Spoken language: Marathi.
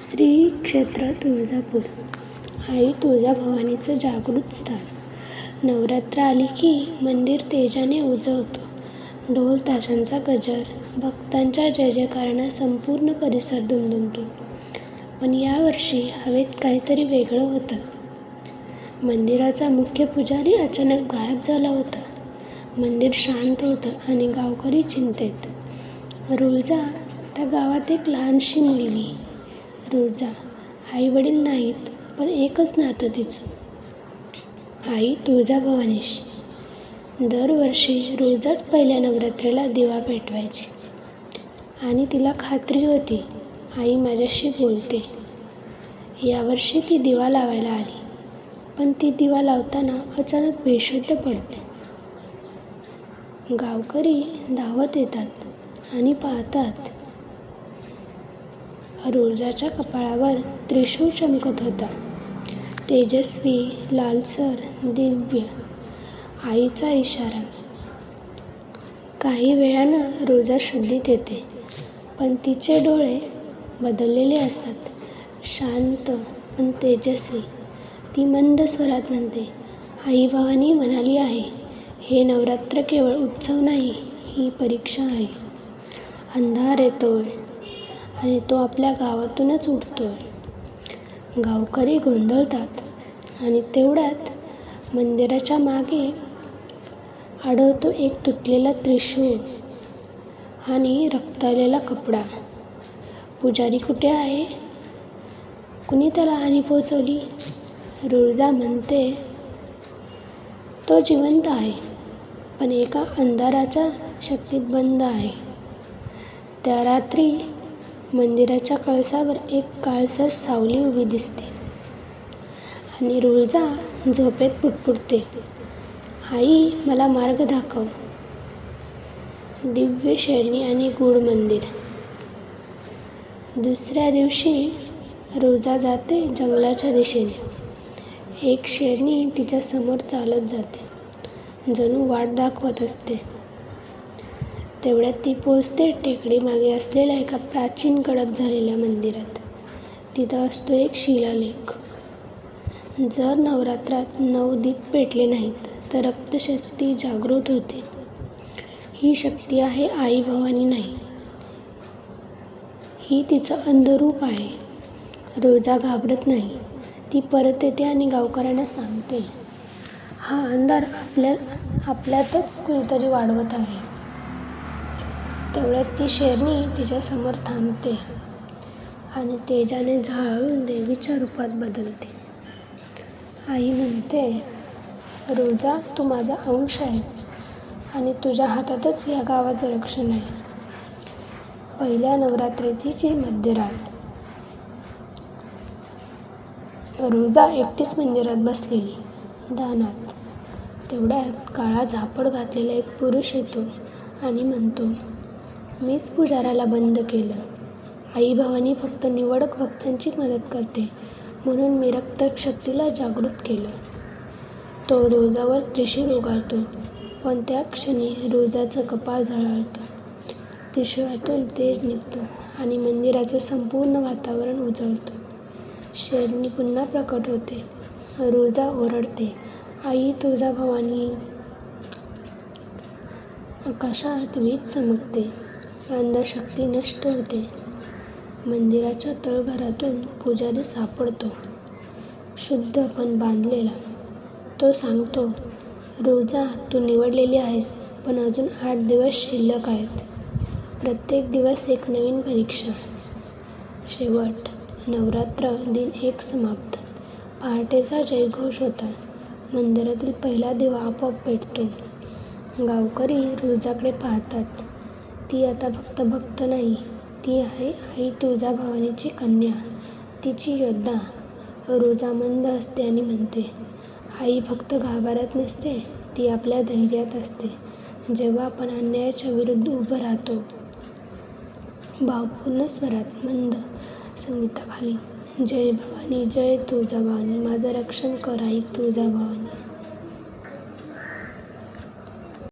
श्री क्षेत्र तुळजापूर. आई तुळजाभवानीचं जागृत स्थान. नवरात्र आली की मंदिर तेजाने उजवतं ढोल ताशांचा गजर भक्तांच्या जय जयकारानं संपूर्ण परिसर दुमदुमतो. पण यावर्षी हवेत काहीतरी वेगळं होतं. मंदिराचा मुख्य पुजारी अचानक गायब झाला होता. मंदिर शांत होतं आणि गावकरी चिंतेत. रुळजा त्या गावात एक लहानशी मुलगी. रुळजा आई वडील नाहीत पण एकच नातं तिचं. आई तुळजाभवानीशी दरवर्षी रोजच पहिल्या नवरात्रीला दिवा पेटवायची. आणि तिला खात्री होती आई माझ्याशी बोलते. यावर्षी ती दिवा लावायला आली. पण ती दिवा लावताना अचानक बेशुद्ध पडते. गावकरी धावत येतात आणि पाहतात रुळजाच्या कपाळावर त्रिशूळ चमकत होता. तेजस्वी लालसर दिव्य आईचा इशारा. काही वेळानं रोजा शुद्धीत येते पण तिचे डोळे बदललेले असतात. शांत पण तेजस्वी ती मंद स्वरात म्हणते आई भवानी म्हणाली आहे हे नवरात्र केवळ उत्सव नाही ही परीक्षा आहे. अंधार येतोय आणि तो आपल्या गावातूनच उठतोय गावकरी गोंधळतात आणि तेवढ्यात मंदिराच्या मागे आढळतो एक तुटलेला त्रिशूळ आणि रक्तालेला कपडा. पुजारी कुठे आहे? कुणी त्याला हानी पोचवली रुळजा म्हणते तो जिवंत आहे पण एका अंधाराच्या शक्तीत बंद आहे. त्या रात्री मंदिराच्या कळसावर एक काळसर सावली उभी दिसते. आणि रुळजा झोपेत पुटपुटते. आई मला मार्ग दाखव. दिव्य शेरणी आणि गूढ मंदिर. दुसऱ्या दिवशी रोजा जाते जंगलाच्या दिशेने. एक शेरणी तिच्या समोर चालत जाते. जणू वाट दाखवत असते. तेवढ्यात ती पोचते टेकडी मागे असलेल्या एका प्राचीन कडप झालेल्या मंदिरात. तिथं असतो एक शिलालेख. जर नवरात्रात नऊ दीप पेटले नाहीत तर रक्तशक्ती जागृत होते. ही शक्ती आहे आई भवानी नाही. ही तिचं अंधरूप आहे. रोजा घाबरत नाही. ती परत येते आणि गावकऱ्यांना सांगते. हा अंधार आपल्या आपल्यातच कुणीतरी वाढवत आहे. तेवढ्यात ती शेरणी तिच्यासमोर थांबते आणि तेजाने झाळून देवीच्या रूपात बदलते. आई म्हणते रोजा तू माझा अंश आहेस आणि तुझ्या हातातच या गावाचं रक्षण आहे. पहिल्या नवरात्रीची मध्यरात. रोजा एकटीच मंदिरात बसलेली दानात. तेवढ्यात काळा झापड घातलेला एक पुरुष येतो आणि म्हणतो मीच पुजाराला बंद केलं. आई भवानी फक्त निवडक भक्तांची मदत करते म्हणून मी रक्तशक्तीला जागृत केलं. तो रोजावर त्रिशूळ उगारतो पण त्या क्षणी रोजाचं कपाळ झळाळतं. त्रिशूळातून तेज निघतं आणि मंदिराचं संपूर्ण वातावरण उजळतं. शेरणी पुन्हा प्रकट होते रोजा ओरडते आई तुझा भवानी आकाशात वीज चमकते. अंधशक्ती नष्ट होते. मंदिराच्या तळघरातून पुजारी सापडतो. शुद्ध पण बांधलेला. तो सांगतो रोजा तू निवडलेली आहेस पण अजून आठ दिवस शिल्लक आहेत. प्रत्येक दिवस एक नवीन परीक्षा. शेवट नवरात्र दिन एक समाप्त. पहाटेचा जयघोष होता. मंदिरातील पहिला दिवा आपोआप पेटतो. गावकरी रोजाकडे पाहतात. ती आता फक्त भक्त नाही ती आहे आई तुळजाभवानीची कन्या. तिची योद्धा रोजा मंद असते आणि म्हणते आई फक्त गाभाऱ्यात नसते ती आपल्या धैर्यात असते. जेव्हा आपण अन्यायाच्या विरुद्ध उभं राहतो भावपूर्ण स्वरात मंद संगीताखाली जय भवानी जय तुळजाभवानी माझं रक्षण कर आई तुळजाभवानी